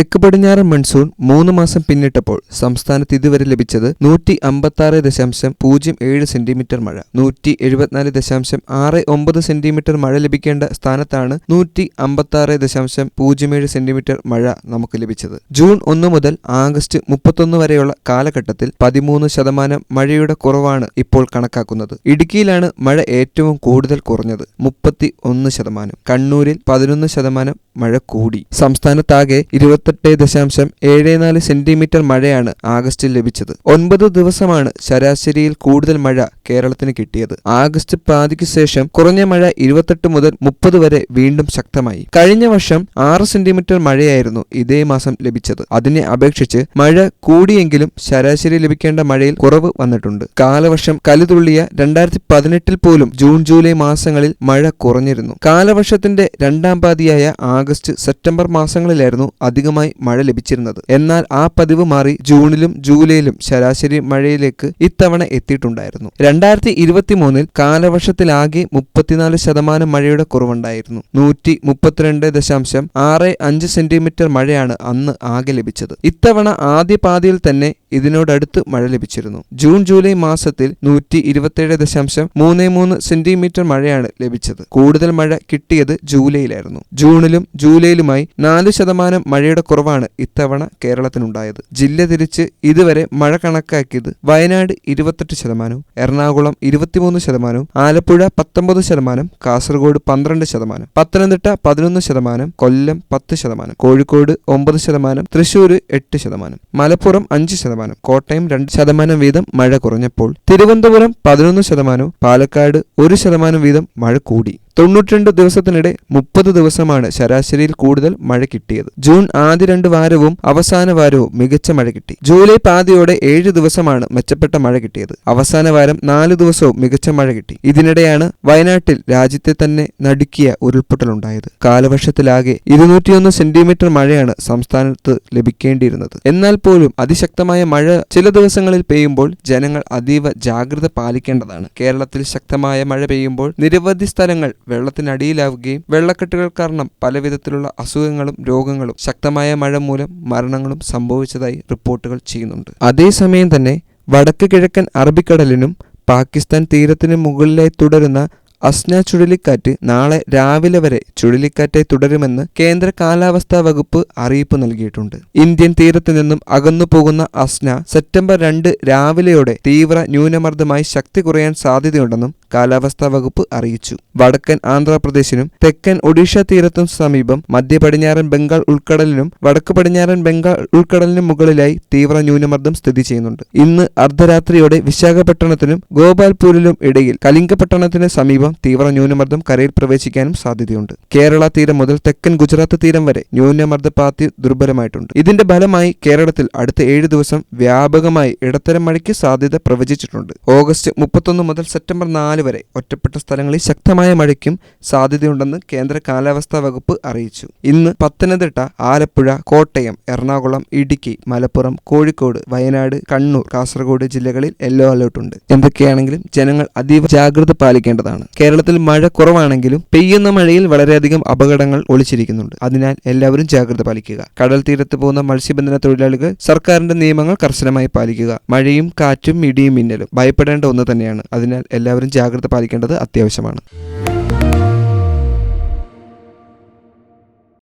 തെക്ക് പടിഞ്ഞാറൻ മൺസൂൺ മൂന്ന് മാസം പിന്നിട്ടപ്പോൾ സംസ്ഥാനത്ത് ഇതുവരെ ലഭിച്ചത് നൂറ്റി അമ്പത്തി ആറ് ദശാംശം പൂജ്യം ഏഴ് സെന്റിമീറ്റർ മഴ. നൂറ്റി എഴുപത്തിനാല് ദശാംശം ആറ് ഒമ്പത് സെന്റിമീറ്റർ മഴ ലഭിക്കേണ്ട സ്ഥാനത്താണ് നൂറ്റി അമ്പത്തി ആറ് ദശാംശം പൂജ്യം ഏഴ് സെന്റിമീറ്റർ മഴ നമുക്ക് ലഭിച്ചത്. ജൂൺ ഒന്ന് മുതൽ ആഗസ്റ്റ് മുപ്പത്തൊന്ന് വരെയുള്ള കാലഘട്ടത്തിൽ പതിമൂന്ന് ശതമാനം മഴയുടെ കുറവാണ് ഇപ്പോൾ കണക്കാക്കുന്നത്. ഇടുക്കിയിലാണ് മഴ ഏറ്റവും കൂടുതൽ കുറഞ്ഞത് മുപ്പത്തി ഒന്ന് ശതമാനം. കണ്ണൂരിൽ പതിനൊന്ന് ശതമാനം മഴ കൂടി. സംസ്ഥാനത്താകെ ഇരുപത്തെട്ട് ദശാംശം ഏഴ് നാല് സെന്റിമീറ്റർ മഴയാണ് ആഗസ്റ്റിൽ ലഭിച്ചത്. ഒൻപത് ദിവസമാണ് ശരാശരിയിൽ കൂടുതൽ മഴ കേരളത്തിന് കിട്ടിയത്. ആഗസ്റ്റ് പാതിക്ക് ശേഷം കുറഞ്ഞ മഴ ഇരുപത്തെട്ട് മുതൽ മുപ്പത് വരെ വീണ്ടും ശക്തമായി. കഴിഞ്ഞ വർഷം ആറ് സെന്റിമീറ്റർ മഴയായിരുന്നു ഇതേ മാസം ലഭിച്ചത്. അതിനെ അപേക്ഷിച്ച് മഴ കൂടിയെങ്കിലും ശരാശരി ലഭിക്കേണ്ട മഴയിൽ കുറവ് വന്നിട്ടുണ്ട്. കാലവർഷം കലുതുള്ളിയ രണ്ടായിരത്തി പതിനെട്ടിൽ പോലും ജൂൺ ജൂലൈ മാസങ്ങളിൽ മഴ കുറഞ്ഞിരുന്നു. കാലവർഷത്തിന്റെ രണ്ടാം പാതിയായ ആഗസ്റ്റ് സെപ്റ്റംബർ മാസങ്ങളിലായിരുന്നു അധികമായി മഴ ലഭിച്ചിരുന്നത്. എന്നാൽ ആ പതിവ് മാറി ജൂണിലും ജൂലൈയിലും ശരാശരി മഴയിലേക്ക് ഇത്തവണ എത്തിയിട്ടുണ്ടായിരുന്നു. രണ്ടായിരത്തി ഇരുപത്തി മൂന്നിൽ കാലവർഷത്തിലാകെ മുപ്പത്തിനാല് ശതമാനം മഴയുടെ കുറവുണ്ടായിരുന്നു. നൂറ്റി മുപ്പത്തിരണ്ട് ദശാംശം ആറ് അഞ്ച് സെന്റിമീറ്റർ മഴയാണ് അന്ന് ആകെ ലഭിച്ചത്. ഇത്തവണ ആദ്യ പാതിയിൽ തന്നെ ഇതിനോടടുത്ത് മഴ ലഭിച്ചിരുന്നു. ജൂൺ ജൂലൈ മാസത്തിൽ നൂറ്റി ഇരുപത്തിയേഴ് ദശാംശം മൂന്ന് മൂന്ന് സെന്റിമീറ്റർ മഴയാണ് ലഭിച്ചത്. കൂടുതൽ മഴ കിട്ടിയത് ജൂലൈയിലായിരുന്നു. ജൂണിലും ജൂലൈയിലുമായി നാല് ശതമാനം മഴയുടെ കുറവാണ് ഇത്തവണ കേരളത്തിനുണ്ടായത്. ജില്ല തിരിച്ച് ഇതുവരെ മഴ കണക്കാക്കിയത് വയനാട് ഇരുപത്തെട്ട് ശതമാനവും എറണാകുളം ഇരുപത്തിമൂന്ന് ശതമാനവും ആലപ്പുഴ പത്തൊമ്പത് ശതമാനം കാസർഗോഡ് പന്ത്രണ്ട് ശതമാനം പത്തനംതിട്ട പതിനൊന്ന് ശതമാനം കൊല്ലം പത്ത് ശതമാനം കോഴിക്കോട് ഒമ്പത് ശതമാനം തൃശൂർ എട്ട് ശതമാനം മലപ്പുറം അഞ്ച് ശതമാനം കോട്ടയം രണ്ട് ശതമാനം വീതം മഴ കുറഞ്ഞപ്പോൾ തിരുവനന്തപുരം പതിനൊന്ന് ശതമാനവും പാലക്കാട് ഒരു ശതമാനം വീതം മഴ കൂടി. തൊണ്ണൂറ്റിരണ്ട് ദിവസത്തിനിടെ മുപ്പത് ദിവസമാണ് ശരാശരിയിൽ കൂടുതൽ മഴ കിട്ടിയത്. ജൂൺ ആദ്യ രണ്ട് വാരവും അവസാന വാരവും മികച്ച മഴ കിട്ടി. ജൂലൈ പാതിയോടെ ഏഴ് ദിവസമാണ് മെച്ചപ്പെട്ട മഴ കിട്ടിയത്. അവസാന വാരം നാല് ദിവസവും മികച്ച മഴ കിട്ടി. ഇതിനിടെയാണ് വയനാട്ടിൽ രാജ്യത്തെ തന്നെ നടുക്കിയ ഉരുൾപൊട്ടലുണ്ടായത്. കാലവർഷത്തിലാകെ ഇരുന്നൂറ്റിയൊന്ന് സെന്റിമീറ്റർ മഴയാണ് സംസ്ഥാനത്ത് ലഭിക്കേണ്ടിയിരുന്നത്. എന്നാൽ പോലും അതിശക്തമായ മഴ ചില ദിവസങ്ങളിൽ പെയ്യുമ്പോൾ ജനങ്ങൾ അതീവ ജാഗ്രത പാലിക്കേണ്ടതാണ്. കേരളത്തിൽ ശക്തമായ മഴ പെയ്യുമ്പോൾ നിരവധി സ്ഥലങ്ങൾ വെള്ളത്തിനടിയിലാവുകയും വെള്ളക്കെട്ടുകൾ കാരണം പലവിധത്തിലുള്ള അസുഖങ്ങളും രോഗങ്ങളും ശക്തമായ മഴ മൂലം മരണങ്ങളും സംഭവിച്ചതായി റിപ്പോർട്ടുകൾ ചെയ്യുന്നുണ്ട്. അതേസമയം തന്നെ വടക്ക് കിഴക്കൻ അറബിക്കടലിനും പാകിസ്ഥാൻ തീരത്തിന് മുകളിലായി തുടരുന്ന അസ്ന ചുഴലിക്കാറ്റ് നാളെ രാവിലെ വരെ ചുഴലിക്കാറ്റായി തുടരുമെന്ന് കേന്ദ്ര കാലാവസ്ഥാ വകുപ്പ് അറിയിപ്പ് നൽകിയിട്ടുണ്ട്. ഇന്ത്യൻ തീരത്തു നിന്നും അകന്നു പോകുന്ന അസ്ന സെപ്റ്റംബർ രണ്ട് രാവിലെയോടെ തീവ്ര ന്യൂനമർദ്ദമായി ശക്തി കുറയാൻ സാധ്യതയുണ്ടെന്നും കാലാവസ്ഥാ വകുപ്പ് അറിയിച്ചു. വടക്കൻ ആന്ധ്രാപ്രദേശിനും തെക്കൻ ഒഡീഷ തീരത്തും സമീപം മധ്യ പടിഞ്ഞാറൻ ബംഗാൾ ഉൾക്കടലിനും വടക്ക് പടിഞ്ഞാറൻ ബംഗാൾ ഉൾക്കടലിനും മുകളിലായി തീവ്ര ന്യൂനമർദ്ദം സ്ഥിതി ചെയ്യുന്നുണ്ട്. ഇന്ന് അർദ്ധരാത്രിയോടെ വിശാഖപട്ടണത്തിനും ഗോപാൽപൂരിലും ഇടയിൽ കലിംഗപട്ടണത്തിന് സമീപം തീവ്ര ന്യൂനമർദ്ദം കരയിൽ പ്രവേശിക്കാനും സാധ്യതയുണ്ട്. കേരള തീരം മുതൽ തെക്കൻ ഗുജറാത്ത് തീരം വരെ ന്യൂനമർദ്ദപാത്തി ദുർബലമായിട്ടുണ്ട്. ഇതിന്റെ ഫലമായി കേരളത്തിൽ അടുത്ത ഏഴ് ദിവസം വ്യാപകമായി ഇടത്തരം മഴയ്ക്ക് സാധ്യത പ്രവചിച്ചിട്ടുണ്ട്. ഓഗസ്റ്റ് മുപ്പത്തൊന്ന് മുതൽ സെപ്റ്റംബർ നാല് വരെ ഒറ്റപ്പെട്ട സ്ഥലങ്ങളിൽ ശക്തമായ മഴയ്ക്കും സാധ്യതയുണ്ടെന്ന് കേന്ദ്ര കാലാവസ്ഥാ വകുപ്പ് അറിയിച്ചു. ഇന്ന് പത്തനംതിട്ട ആലപ്പുഴ കോട്ടയം എറണാകുളം ഇടുക്കി മലപ്പുറം കോഴിക്കോട് വയനാട് കണ്ണൂർ കാസർഗോഡ് ജില്ലകളിൽ യെല്ലോ അലേർട്ട് ഉണ്ട് എന്തൊക്കെയാണെങ്കിലും ജനങ്ങൾ അതീവ ജാഗ്രത പാലിക്കേണ്ടതാണ്. കേരളത്തിൽ മഴ കുറവാണെങ്കിലും പെയ്യുന്ന മഴയിൽ വളരെയധികം അപകടങ്ങൾ ഒളിച്ചിരിക്കുന്നുണ്ട്. അതിനാൽ എല്ലാവരും ജാഗ്രത പാലിക്കുക. കടൽ തീരത്ത് പോകുന്ന മത്സ്യബന്ധന തൊഴിലാളികൾ സർക്കാരിന്റെ നിയമങ്ങൾ കർശനമായി പാലിക്കുക. മഴയും കാറ്റും ഇടിയും മിന്നലും. ഭയപ്പെടേണ്ട ഒന്ന് തന്നെയാണ്. അതിനാൽ എല്ലാവരും ജാഗ്രത പാലിക്കേണ്ടത് അത്യാവശ്യമാണ്.